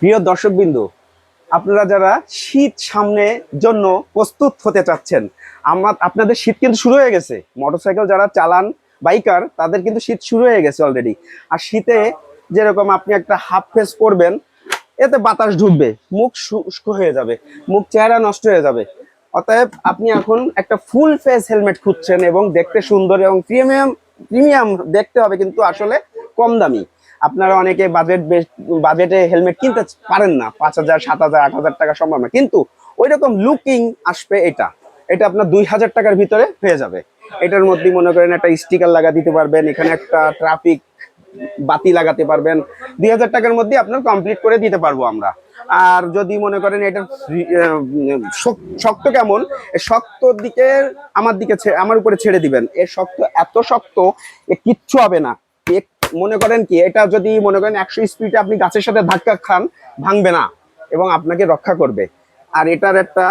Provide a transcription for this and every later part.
প্রিয় দর্শকবিন্দু, আপনারা যারা শীত সামনে জন্য প্রস্তুত হতে চাচ্ছেন, আমার আপনাদের শীত কিন্তু শুরু হয়ে গেছে। মোটরসাইকেল যারা চালান, বাইকার, তাদের কিন্তু শীত শুরু হয়ে গেছে অলরেডি আর শীতে যেরকম আপনি একটা হাফ ফেস পরবেন, এতে বাতাস ঢুকবে, মুখ শুষ্ক হয়ে যাবে, মুখ চেহারা নষ্ট হয়ে যাবে। অতএব আপনি এখন একটা ফুল ফেস হেলমেট খুঁজছেন এবং দেখতে সুন্দর এবং প্রিমিয়াম প্রিমিয়াম দেখতে হবে কিন্তু আসলে কম দামি। আপনারা অনেকে বাজেট বাজেটে হেলমেট কিনতে পারেন না, পাঁচ হাজার, সাত হাজার, আট হাজার টাকা সম্ভব না। কিন্তু ওই রকম লুকিং আসবে এটা। এটা আপনার দুই হাজার টাকার ভিতরে হয়ে যাবে। এটার মধ্যে মনে করেন একটা স্টিকার লাগা দিতে পারবেন, এখানে একটা ট্রাফিক বাতি লাগাতে পারবেন। দুই হাজার টাকার মধ্যে আপনার কমপ্লিট করে দিতে পারব আমরা। আর যদি মনে করেন এটা শক্ত কেমন শক্ত দিকে আমার দিকে আমার উপরে ছেড়ে দিবেন। এ শক্ত, এত শক্ত কিচ্ছু হবে না। মনে করেন কি, এটা যদি মনে করেন একশো স্পিডে আপনি গাছের সাথে ধাক্কা খান, ভাঙবে না এবং আপনাকে রক্ষা করবে। আর এটার একটা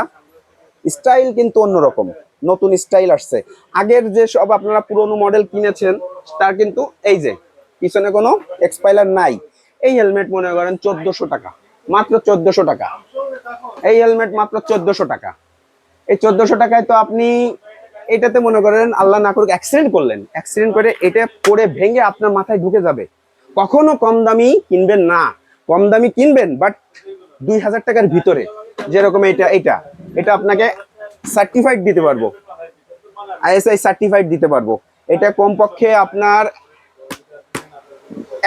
স্টাইল কিন্তু অন্যরকম, নতুন স্টাইল আসছে। আগের যে সব আপনারা পুরনো মডেল কিনেছেন, তার কিন্তু এই যে, পিছনে কোনো এক্সপাইলার নাই। এই হেলমেট মনে করেন চোদ্দশো টাকা, মাত্র চোদ্দশো টাকা। এই হেলমেট মাত্র চোদ্দশো টাকা। এই চোদ্দশো টাকায় তো আপনি এটাতে মনে করেন আল্লাহ না করুক অ্যাক্সিডেন্ট করলেন। অ্যাক্সিডেন্ট করে এটা পড়ে ভেঙে আপনার মাথায় ঢুকে যাবে। কখনো কম দামি কিনবেন না। কম দামি কিনবেন বাট দুই হাজার টাকার ভিতরে, যেরকম এটা এটা। এটা আপনাকে সার্টিফাইড দিতে পারব। আইএসআই সার্টিফাইড দিতে পারব। এটা কমপক্ষে আপনার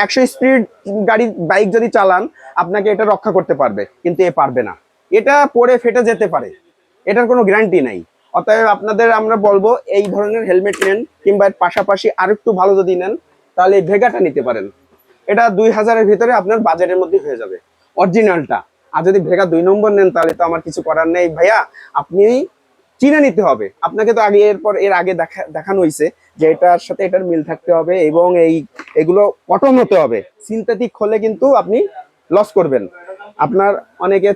একশো স্পিড গাড়ি বাইক যদি চালান, আপনাকে এটা রক্ষা করতে পারবে, কিন্তু এ পারবে না। এটা পরে ফেটে যেতে পারে। এটার কোনো গ্যারান্টি নাই। অতএব আপনাদের আমরা বলব, এই ধরনের হেলমেট নেন কিংবা এর পাশাপাশি আর একটু ভালো যদি নেন, তাহলে এই ভেগাটা নিতে পারেন। এটা দুই হাজারের ভিতরে আপনার বাজেটের মধ্যে হয়ে যাবে। অরিজিনালটা। আর যদি ভেগা দুই নম্বর নেন, তাহলে তো আমার কিছু করার নেই। ভাইয়া, আপনি চিনে নিতে হবে। আপনাকে তো আগে এরপর, এর আগে দেখা, দেখানো হয়েছে যে এটার সাথে এটার মিল থাকতে হবে এবং এই, এগুলো কটন হতে হবে। সিনথেটিক হলে কিন্তু আপনি লস করবেন। আপনার অনেকে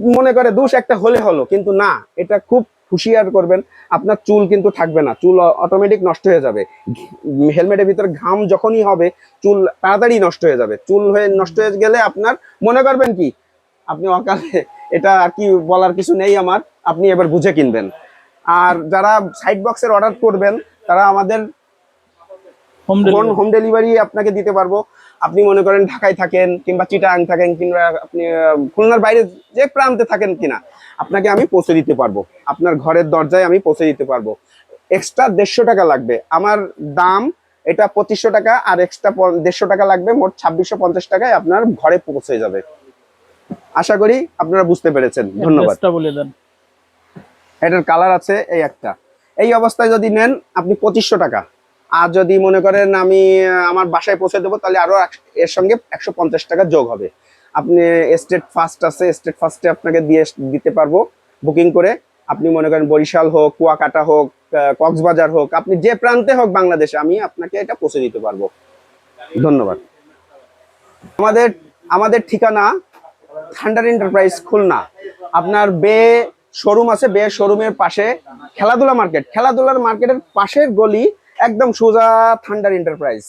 মনে করে, দোষ একটা হলে হলো। কিন্তু না, এটা খুব হুঁশিয়ার করবেন আপনার চুল কিন্তু থাকবে না চুল অটোমেটিক নষ্ট হয়ে যাবে। হেলমেটের ভিতরে ঘাম যখনই হবে চুল তাড়াতাড়ি নষ্ট হয়ে যাবে। চুল হয়ে নষ্ট হয়ে গেলে আপনার মনে করবেন কি? আপনি অকালে এটা আর কি বলার কিছু নেই আমার আপনি এবার বুঝে কিনবেন। আর যারা সাইড বক্সের অর্ডার করবেন তারা আমাদের হোম হোম ডেলিভারি আপনাকে দিতে পারব। আপনি মনে করেন ঢাকায় থাকেন কিংবা চিটাং থাকেন কিংবা আপনি খুলনার বাইরে যে প্রান্তে থাকেন কিনা আপনাকে আমি পৌঁছে দিতে পারব। আপনার ঘরের দরজায় আমি পৌঁছে দিতে পারব। এক্সট্রা দেড়শো টাকা লাগবে। আমার দাম এটা পঁচিশশো টাকা আর এক্সট্রা দেড়শো টাকা লাগবে মোট ছাব্বিশশো পঞ্চাশ টাকায় আপনার ঘরে পৌঁছে যাবে। আশা করি আপনারা বুঝতে পেরেছেন। ধন্যবাদ। বলে দেন। এটার কালার আছে এই একটা। এই অবস্থায় যদি নেন আপনি পঁচিশশো টাকা। আর যদি মনে করেন আমি আমার বাসায় পৌঁছে দেবো, তাহলে আরও এক- এর সঙ্গে একশো পঞ্চাশ টাকা যোগ হবে। আপনি স্টেট ফার্স্ট আছে স্টেট ফার্স্টে আপনাকে দিয়ে দিতে পারব বুকিং করে। আপনি মনে করেন বরিশাল হোক, কুয়াকাটা হোক কক্সবাজার হোক, আপনি যে প্রান্তে হোক বাংলাদেশে, আমি আপনাকে এটা পৌঁছে দিতে পারব। ধন্যবাদ। আমাদের আমাদের ঠিকানা থান্ডার এন্টারপ্রাইজ খুলনা। আপনার বে শোরুম আছে, বে শোরুমের পাশে খেলাধুলা মার্কেট। খেলাধুলার মার্কেটের পাশের গলি একদম সোজা থান্ডার এন্টারপ্রাইজ।